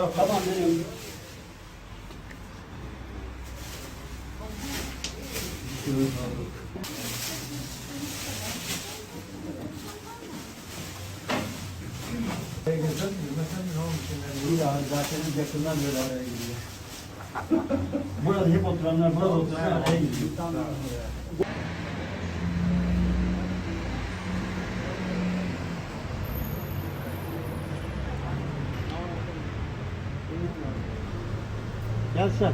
Kasap. Tamam benim. İyi abi zaten yakından böyle araya gidiyor. burada hep oturanlar burada oturanlar araya gidiyor. Gel sen.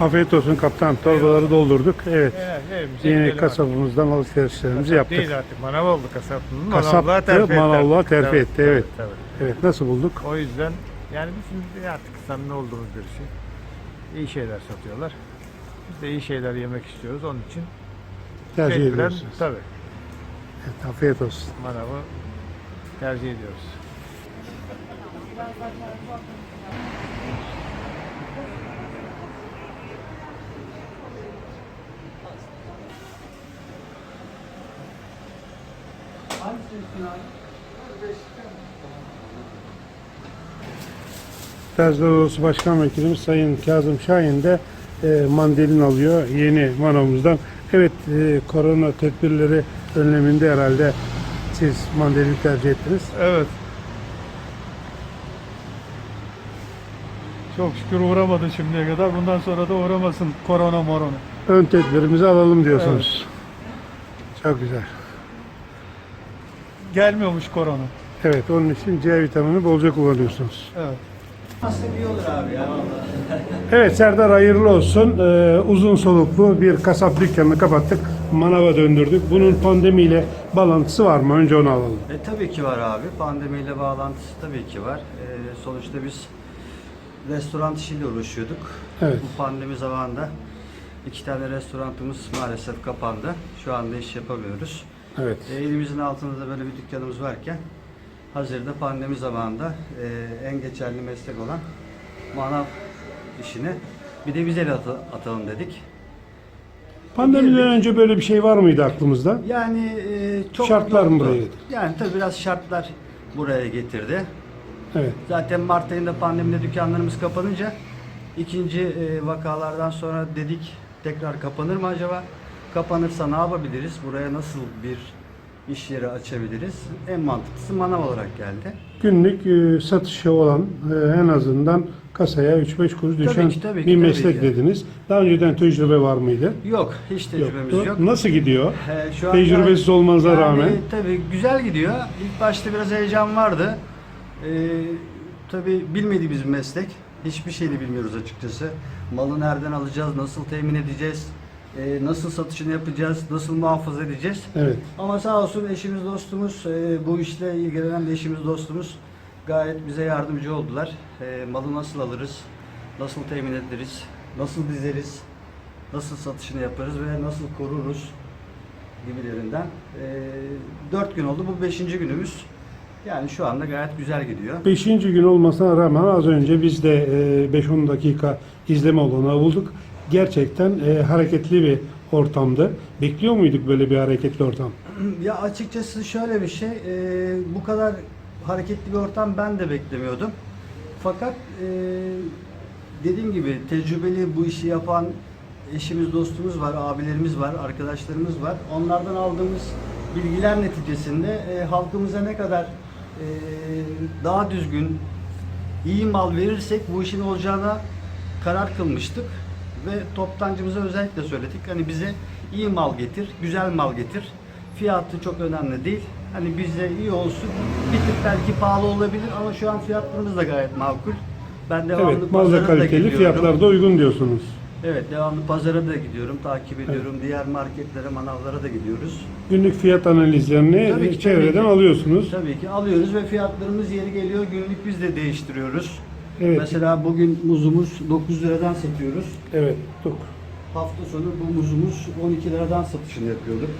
Afiyet olsun kaptan. Torbaları doldurduk. Evet. Yeni kasabımızdan alışverişlerimizi yaptık. Değil artık manav oldu kasap. Manavlığa terfi etti manavlığa terfi Tabii, etti, evet. tabii. Evet nasıl bulduk? O yüzden yani biz şimdi artık samimi olduğumuz birisi. İyi şeyler satıyorlar. Biz de iyi şeyler yemek istiyoruz. Onun için Tercih mecburen, ediyorsunuz. Tabii Evet, afiyet olsun. manavı tercih ediyoruz. Terziler Odası Başkan Vekilimiz Sayın Kazım Şahin de e, mandalin alıyor yeni manavımızdan. Evet e, korona tedbirleri önleminde herhalde siz mandalin tercih ettiniz. Evet. Çok şükür uğramadı şimdiye kadar. Bundan sonra da uğramasın korona morona. Ön tedbirimizi alalım diyorsunuz. Çok güzel. Gelmiyormuş korona. Evet onun için C vitamini bolca kullanıyorsunuz. Evet. Aslında iyi olur abi ya. Evet Serdar hayırlı olsun. Ee, uzun soluklu bir kasap dükkanını kapattık. Manava döndürdük. Bunun pandemiyle bağlantısı var mı? Önce onu alalım. E, tabii ki var abi. Pandemiyle bağlantısı tabii ki var. E, sonuçta biz restoran işiyle uğraşıyorduk. Evet. Bu pandemi zamanında iki tane restoranımız maalesef kapandı. Şu anda iş yapamıyoruz. Evet. E, elimizin altında da böyle bir dükkanımız varken hazırda pandemi zamanında e, en geçerli meslek olan manav işini bir de biz el atı- atalım dedik. Pandemiden önce böyle bir şey var mıydı aklımızda? Yani e, çok Şartlar mı buraya getirdi? Yani tabii biraz şartlar buraya getirdi. Evet. Zaten Mart ayında pandemide dükkanlarımız kapanınca ikinci e, vakalardan sonra dedik tekrar kapanır mı acaba? Kapanırsa ne yapabiliriz? Buraya nasıl bir iş yeri açabiliriz? En mantıklısı manav olarak geldi. Günlük e, satışı olan e, en azından kasaya 3-5 kuruş düşen ki, tabii ki, bir tabii meslek ki. dediniz. Daha önceden tecrübe var mıydı? Yok, hiç tecrübemiz Yoktu. yok. Nasıl gidiyor? Ee, şu anda- Tecrübesiz olmanıza yani, rağmen. Tabii güzel gidiyor. İlk başta biraz heyecan vardı. Ee, tabii bilmediğimiz bir meslek. Hiçbir şey de bilmiyoruz açıkçası. Malı nereden alacağız, nasıl temin edeceğiz, ee, nasıl satışını yapacağız, nasıl muhafaza edeceğiz. Evet. Ama sağ olsun eşimiz dostumuz, e, bu işle ilgilenen de eşimiz dostumuz gayet bize yardımcı oldular. E, malı nasıl alırız, nasıl temin ederiz, nasıl dizeriz, nasıl satışını yaparız ve nasıl koruruz gibilerinden. E, dört gün oldu, bu beşinci günümüz. Yani şu anda gayet güzel gidiyor. Beşinci gün olmasına rağmen az önce biz de e, 5-10 dakika izleme olanağı bulduk. Gerçekten e, hareketli bir ortamdı. Bekliyor muyduk böyle bir hareketli ortam? Ya açıkçası şöyle bir şey, e, bu kadar hareketli bir ortam ben de beklemiyordum. Fakat e, dediğim gibi tecrübeli bu işi yapan eşimiz, dostumuz var, abilerimiz var, arkadaşlarımız var. Onlardan aldığımız bilgiler neticesinde e, halkımıza ne kadar e, daha düzgün, iyi mal verirsek bu işin olacağına karar kılmıştık. Ve toptancımıza özellikle söyledik. Hani bize iyi mal getir, güzel mal getir. Fiyatı çok önemli değil. Hani bize iyi olsun. Bir tık belki pahalı olabilir ama şu an fiyatlarımız da gayet makul. Ben devamlı Evet, pazara da kaliteli, gidiyorum. fiyatlar da uygun diyorsunuz. Evet, devamlı pazara da gidiyorum, takip ediyorum. Diğer marketlere, manavlara da gidiyoruz. Günlük fiyat analizlerini Tabii ki, çevreden tabii ki. alıyorsunuz. Tabii ki alıyoruz ve fiyatlarımız yeri geliyor. Günlük biz de değiştiriyoruz. Evet. Mesela bugün muzumuz 9 liradan satıyoruz. Evet. Tuk. Hafta sonu bu muzumuz 12 liradan satışını yapıyorduk.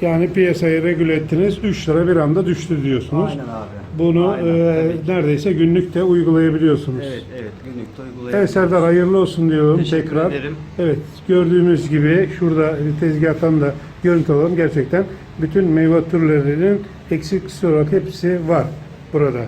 Yani piyasayı regüle ettiniz. 3 lira bir anda düştü diyorsunuz. Aynen abi. Bunu Aynen, e, tabii neredeyse günlük de uygulayabiliyorsunuz. Evet, evet. Günlükte uygulayabiliriz. Evet Serdar hayırlı olsun diyorum Teşekkür tekrar. ederim. Evet gördüğümüz gibi şurada tezgahtan da görüntü alalım. Gerçekten bütün meyve türlerinin eksiksiz olarak hepsi var burada.